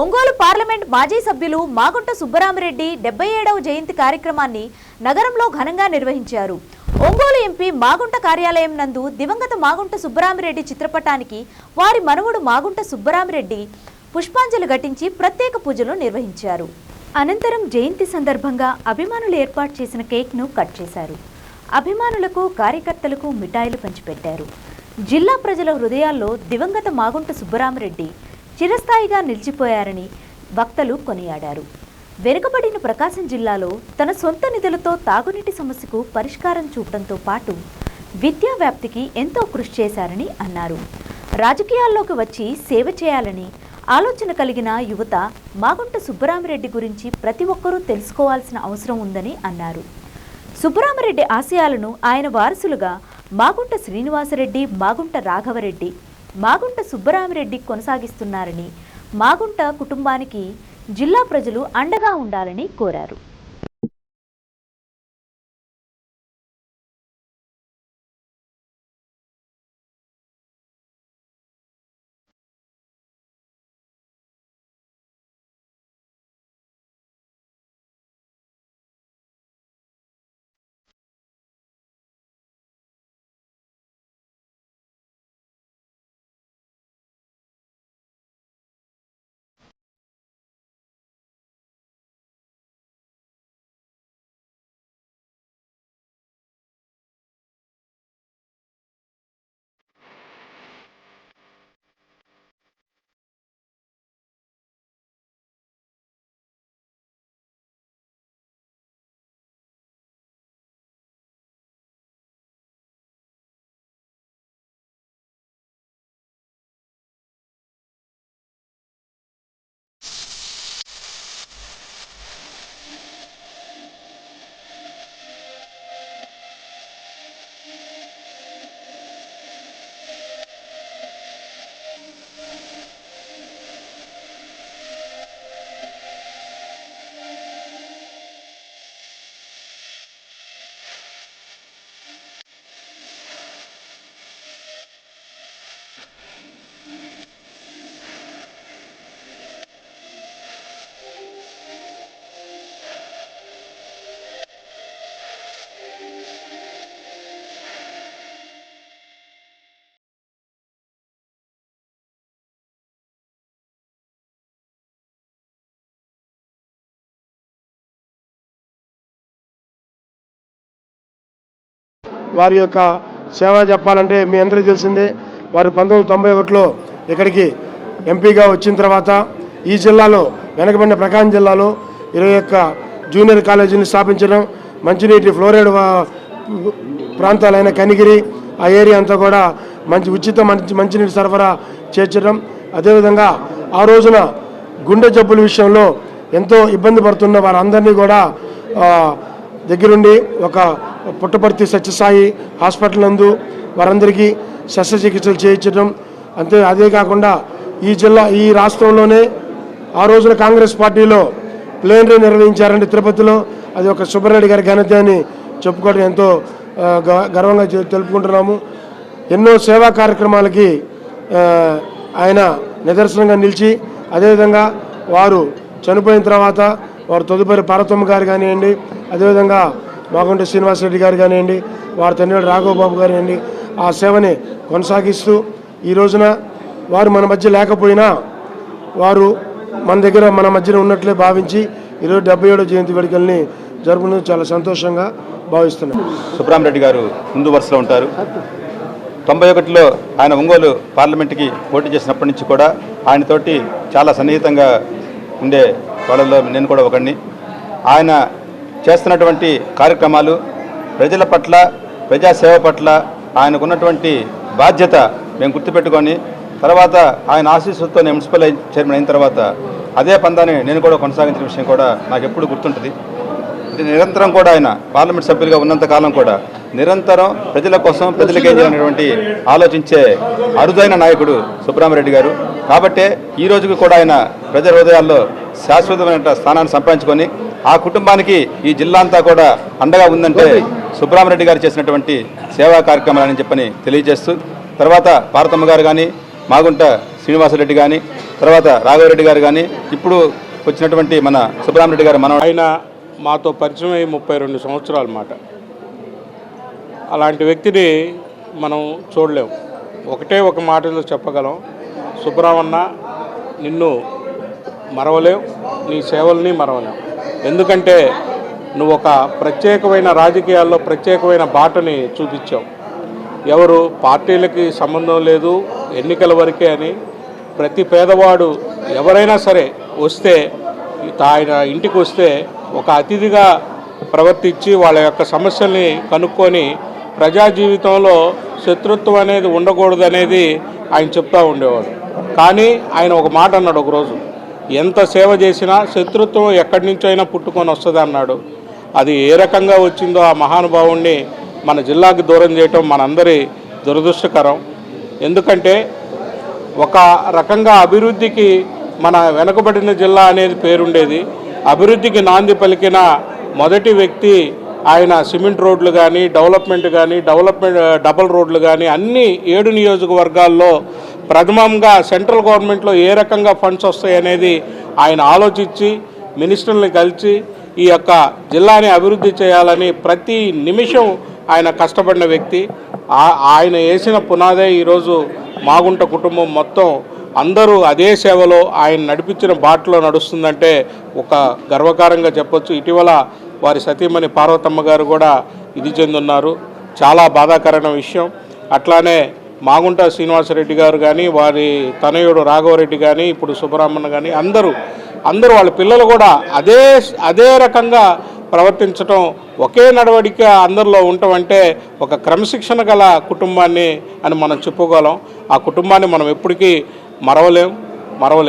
Ongole parliament మాజీ సభ్యులు మాగుంట సుబ్బరామిరెడ్డి డెబ్బై ఏడవ జయంతి కార్యక్రమాన్ని నగరంలో ఘనంగా నిర్వహించారు. ఒంగోలు ఎంపీ మాగుంట కార్యాలయం నందు దివంగత మాగుంట సుబ్బరామిరెడ్డి చిత్రపటానికి వారి మనవడు మాగుంట సుబ్బరామిరెడ్డి పుష్పాంజలి ఘటించి ప్రత్యేక పూజలు నిర్వహించారు. అనంతరం జయంతి సందర్భంగా అభిమానులు ఏర్పాటు చేసిన కేక్ను కట్ చేశారు. అభిమానులకు కార్యకర్తలకు మిఠాయిలు పంచిపెట్టారు. జిల్లా ప్రజల హృదయాల్లో దివంగత మాగుంట సుబ్బరామరెడ్డి చిరస్థాయిగా నిలిచిపోయారని వక్తలు కొనియాడారు. వెనుకబడిన ప్రకాశం జిల్లాలో తన సొంత నిధులతో తాగునీటి సమస్యకు పరిష్కారం చూపడంతో పాటు విద్యా వ్యాప్తికి ఎంతో కృషి చేశారని అన్నారు. రాజకీయాల్లోకి వచ్చి సేవ చేయాలని ఆలోచన కలిగిన యువత మాగుంట సుబ్బరామిరెడ్డి గురించి ప్రతి ఒక్కరూ తెలుసుకోవాల్సిన అవసరం ఉందని అన్నారు. సుబ్బరామరెడ్డి ఆశయాలను ఆయన వారసులుగా మాగుంట శ్రీనివాసరెడ్డి మాగుంట రాఘవరెడ్డి మాగుంట సుబ్బరామిరెడ్డి కొనసాగిస్తున్నారని మాగుంట కుటుంబానికి జిల్లా ప్రజలు అండగా ఉండాలని కోరారు. వారి యొక్క సేవ చెప్పాలంటే మీ అందరికీ తెలిసిందే వారు పంతొమ్మిది తొంభై ఒకటిలో ఇక్కడికి ఎంపీగా వచ్చిన తర్వాత ఈ జిల్లాలో వెనకబడిన ప్రకాశం జిల్లాలో ఇరవై ఒక్క జూనియర్ కాలేజీని స్థాపించడం మంచినీటి ఫ్లోరైడ్ ప్రాంతాలైన కనిగిరి ఆ ఏరియా అంతా కూడా మంచి ఉచిత మంచి మంచినీటి సరఫరా చేర్చడం. అదేవిధంగా ఆ రోజున గుండె జబ్బుల విషయంలో ఎంతో ఇబ్బంది పడుతున్న వారందరినీ కూడా దగ్గరుండి ఒక పుట్టపర్తి సత్యసాయి హాస్పిటల్ నందు వారందరికీ శస్త్రచికిత్సలు చేయించడం అంతే అదే కాకుండా ఈ జిల్లా ఈ రాష్ట్రంలోనే ఆ రోజున కాంగ్రెస్ పార్టీలో ప్లేనరీ నిర్వహించారండి తిరుపతిలో. అది ఒక సుబ్బారెడ్డి గారి ఘనత అని చెప్పుకోవడం ఎంతో గ- గర్వంగా తెలుపుకుంటున్నాము. ఎన్నో సేవా కార్యక్రమాలకి ఆయన నిదర్శనంగా నిలిచి అదేవిధంగా వారు చనిపోయిన తర్వాత వారు తదుపరి పార్వతమ్మ గారు కానివ్వండి అదేవిధంగా మాగుంట శ్రీనివాసరెడ్డి గారు కానివ్వండి వారి తండ్రి రాఘవబాబు కానివ్వండి ఆ సేవని కొనసాగిస్తూ ఈ రోజున వారు మన మధ్య లేకపోయినా వారు మన దగ్గర మన మధ్యన ఉన్నట్లే భావించి ఈరోజు డెబ్బై ఏడో జయంతి వేడుకల్ని జరుపుకుని చాలా సంతోషంగా భావిస్తున్నాం. సుబ్రహ్మరెడ్డి గారు ముందు వరుసలో ఉంటారు. తొంభై ఒకటిలో ఆయన ఒంగోలు పార్లమెంట్కి పోటీ చేసినప్పటి నుంచి కూడా ఆయనతోటి చాలా సన్నిహితంగా ఉండే వాళ్ళలో నేను కూడా ఒకడిని. ఆయన చేస్తున్నటువంటి కార్యక్రమాలు ప్రజల పట్ల ప్రజాసేవ పట్ల ఆయనకున్నటువంటి బాధ్యత మేము గుర్తుపెట్టుకొని తర్వాత ఆయన ఆశీస్సులతో నేను మున్సిపల్ చైర్మన్ అయిన తర్వాత అదే పందాన్ని నేను కూడా కొనసాగించిన విషయం కూడా నాకు ఎప్పుడు గుర్తుంటుంది. ఇది నిరంతరం కూడా ఆయన పార్లమెంట్ సభ్యులుగా ఉన్నంత కాలం కూడా నిరంతరం ప్రజల కోసం ప్రజలకి ఏం చేయాలనేటువంటి ఆలోచించే అరుదైన నాయకుడు సుబ్రహ్మరెడ్డి గారు. కాబట్టే ఈ రోజుకి కూడా ఆయన ప్రజల హృదయాల్లో శాశ్వతమైన స్థానాన్ని సంపాదించుకొని ఆ కుటుంబానికి ఈ జిల్లా అంతా కూడా అండగా ఉందంటే సుబ్రహ్మరెడ్డి గారు చేసినటువంటి సేవా కార్యక్రమాలని చెప్పని తెలియజేస్తూ తర్వాత పార్వతమ్మ గారు కానీ మాగుంట శ్రీనివాసరెడ్డి కానీ తర్వాత రాఘవరెడ్డి గారు కానీ ఇప్పుడు వచ్చినటువంటి మన సుబ్బరామరెడ్డి గారు మన ఆయన మాతో పరిచయం అయ్యి ముప్పై రెండు సంవత్సరాల మాట. అలాంటి వ్యక్తిని మనం చూడలేం. ఒకటే ఒక మాటలో చెప్పగలం. సుబ్బరామన్న నిన్ను మరవలేవు. నీ సేవల్ని మరవలేం ఎందుకంటే నువ్వు ఒక ప్రత్యేకమైన రాజకీయాల్లో ప్రత్యేకమైన బాటని చూపించావు. ఎవరు పార్టీలకి సంబంధం లేదు ఎన్నికల వరకే అని ప్రతి పేదవాడు ఎవరైనా సరే వస్తే ఆయన ఇంటికి వస్తే ఒక అతిథిగా ప్రవర్తించి వాళ్ళ యొక్క సమస్యల్ని కనుక్కొని ప్రజా జీవితంలో శత్రుత్వం అనేది ఉండకూడదు అనేది ఆయన చెప్తూ ఉండేవాడు. కానీ ఆయన ఒక మాట అన్నాడు ఒకరోజు. ఎంత సేవ చేసినా శత్రుత్వం ఎక్కడి నుంచో అయినా పుట్టుకొని వస్తుంది అన్నాడు. అది ఏ రకంగా వచ్చిందో ఆ మహానుభావుణ్ణి మన జిల్లాకి దూరం చేయటం మనందరి దురదృష్టకరం. ఎందుకంటే ఒక రకంగా అభివృద్ధికి మన వెనుకబడిన జిల్లా అనేది పేరుండేది. అభివృద్ధికి నాంది పలికిన మొదటి వ్యక్తి ఆయన సిమెంట్ రోడ్లు కానీ డెవలప్మెంట్ కానీ డెవలప్మెంట్ డబల్ రోడ్లు కానీ అన్ని ఏడు నియోజకవర్గాల్లో ప్రథమంగా సెంట్రల్ గవర్నమెంట్లో ఏ రకంగా ఫండ్స్ వస్తాయి అనేది ఆయన ఆలోచించి మినిస్టర్ని కలిసి ఈ యొక్క జిల్లాని అభివృద్ధి చేయాలని ప్రతి నిమిషం ఆయన కష్టపడిన వ్యక్తి. ఆ- ఆయన వేసిన పునాదే ఈరోజు మాగుంట కుటుంబం మొత్తం. అందరూ అదే సేవలో ఆయన నడిపించిన బాటలో నడుస్తుందంటే ఒక గర్వకారంగా చెప్పొచ్చు. ఇటీవల వారి సతీమణి పార్వతమ్మ గారు కూడా ఇది చెందున్నారు. చాలా బాధాకరమైన విషయం. అట్లానే మాగుంట శ్రీనివాసరెడ్డి గారు కానీ వారి తనయుడు రాఘవరెడ్డి కానీ ఇప్పుడు సుబ్రహ్మణ్య కానీ అందరూ అందరూ వాళ్ళ పిల్లలు కూడా అదే అదే రకంగా ప్రవర్తించటం ఒకే నడవడిక అందరిలో ఉండటం అంటే ఒక క్రమశిక్షణ గల కుటుంబాన్ని అని మనం చెప్పుకోగలం. ఆ కుటుంబాన్ని మనం ఎప్పటికీ మరవలేం మరవలేం.